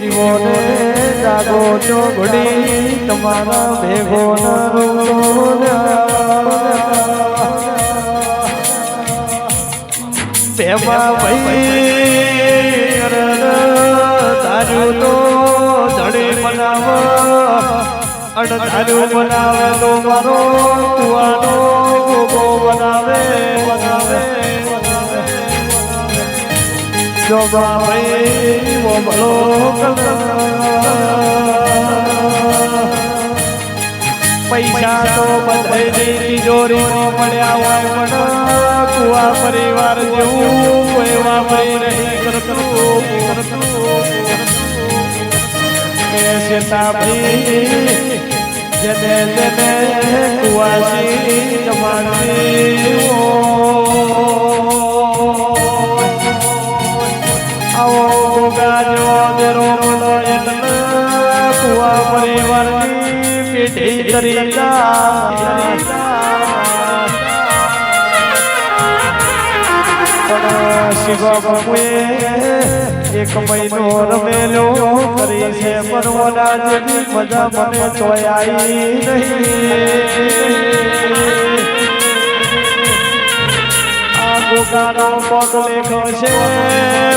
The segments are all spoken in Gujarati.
જીવોને જાગો ચોઘડી તમારા ભેગો ભેમા ભાઈ તારું તો જડે બનાવો અણ તાર્યું બનાવે તો મારો તુવાનો ગોગો બનાવે જો ભાઈ વો ભલો પૈસા તો બધાયની તિજોરીમાં મળ્યા હોય પણ કુવા પરિવાર જેવું કોઈ વાપરી નહીં કરતું કરતું જેને જેને કુવાસી જમાડવી કુવા પરિવારની કરી પણ બાપુએ એક મહિનો રમેલો કરી છે પરવાના જેવી મજા મને તોય આવી છે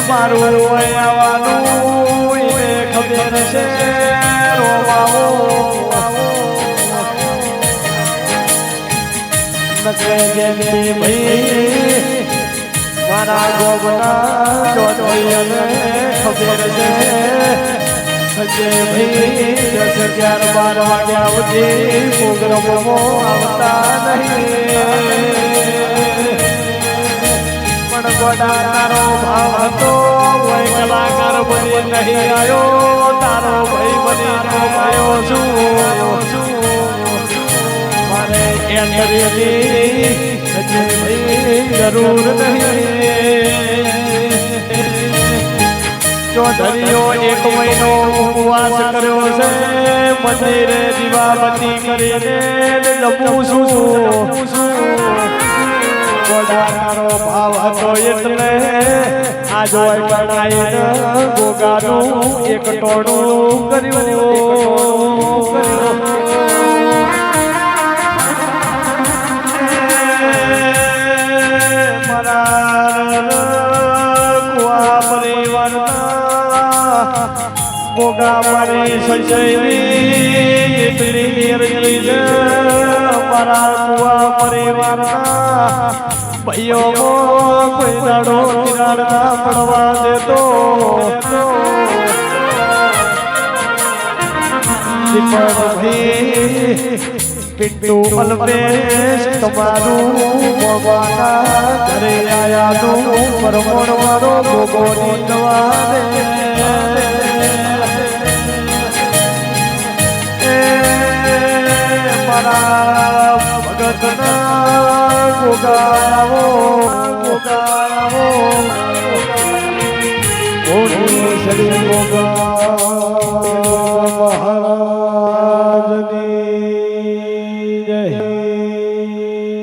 મારું આવવાનું ખબર છે. મારા ગોગના ખબર છે ભાઈ દસ અગિયાર બાર વાગ્યા સુધી પ્રોગ્રામમાં આવતા નહીં પણ ગોડા તારો ભાવ હતો. કોઈ કલાકાર બની નહીં આવ્યો તારો ભાઈ બની આવ્યો છું. મારે કેન્દ્રની હજે ભાઈ જરૂર નહીં. ચૌધરીઓ એક મહિનો ઉપવાસ કર્યો છે. મંદિરે દીવાબત્તી કરીને લપું છું. ગોડાનો ભાવ હતો એટલે આ જોય બનાવીને ગોગાનું એક ટોણું કર્યું. ગોગા મારી સંજયની નિર્જલી છે મારા કુવા પરિવારના ભાઈઓ, કોઈ દાડો કિનારા પડવા દેતો. પિન્ટુ અલ્પેશ તમારું ભગવાના ઘરે આયાનું પરમોણ મારો ભોગો નીંદવા મારા ભગતના ગોગાવો ગોગાવો ગોગા